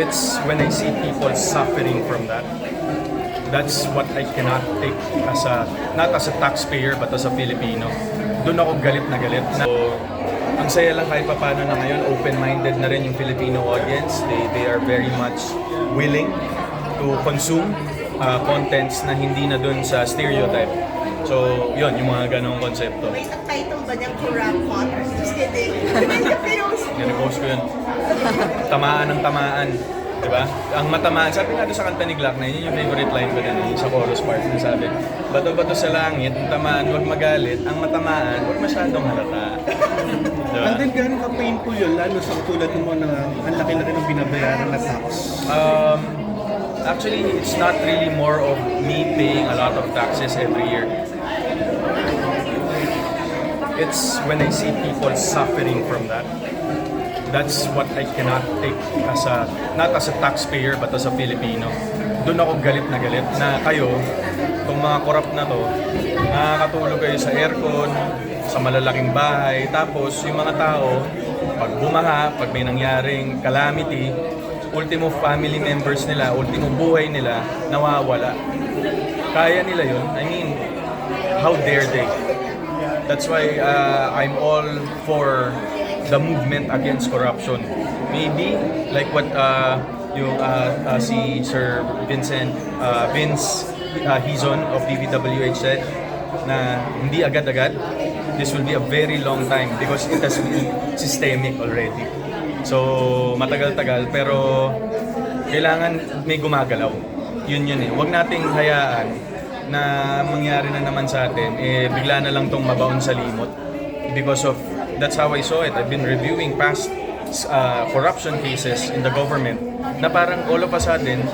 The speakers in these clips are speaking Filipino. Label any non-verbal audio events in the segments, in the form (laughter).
it's when I see people suffering from that. That's what I cannot take as a, not as a taxpayer, but as a Filipino. Doon ako galit na galit. Na, so, ang saya lang kahit paano na ngayon, open-minded na rin yung Filipino audience. They, they are very much willing to consume uh, contents na hindi na doon sa stereotype. So, yun, yung mga ganong konsepto. May title ba niyang Hot? Just kidding. (laughs) Nire-post ko yun. Tamaan ng tamaan. Di ba? Ang matamaan, sabi nga doon sa kanta ni Glock na yun yung favorite line ko din eh, sa chorus part na sabi, Bato-bato sa langit, ang tamaan, huwag magalit, ang matamaan, huwag masyadong halata. Di ba? And then gano'n ka-painful yun, lalo sa katulad mo na ang laki-laki ng binabayaran na tax. Um, actually, it's not really more of me paying a lot of taxes every year. It's when I see people suffering from that. That's what I cannot take as a, not as a taxpayer, but as a Filipino. Doon ako galit na galit na kayo, itong mga corrupt na to, nakakatulog kayo sa aircon, sa malalaking bahay, tapos yung mga tao, pag bumaha, pag may nangyaring calamity, ultimo family members nila, ultimo buhay nila, nawawala. Kaya nila yun. I mean, how dare they? That's why uh, I'm all for the movement against corruption. Maybe like what uh, yung uh, uh, si Sir Vincent uh, Vince uh, Hizon of DPWH said na hindi agad-agad. This will be a very long time because it has been systemic already. So matagal-tagal pero kailangan may gumagalaw. Yun yun eh. Huwag nating hayaan na mangyari na naman sa atin, eh, bigla na lang tong mabaon sa limot. Because of, that's how I saw it. I've been reviewing past uh, corruption cases in the government na parang all of a sudden,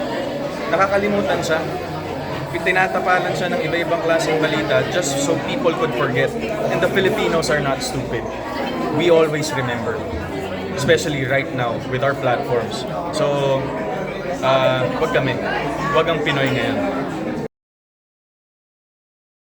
nakakalimutan siya. Tinatapalan siya ng iba-ibang klaseng balita just so people could forget. And the Filipinos are not stupid. We always remember. Especially right now with our platforms. So, uh, wag kami. Wag ang Pinoy ngayon.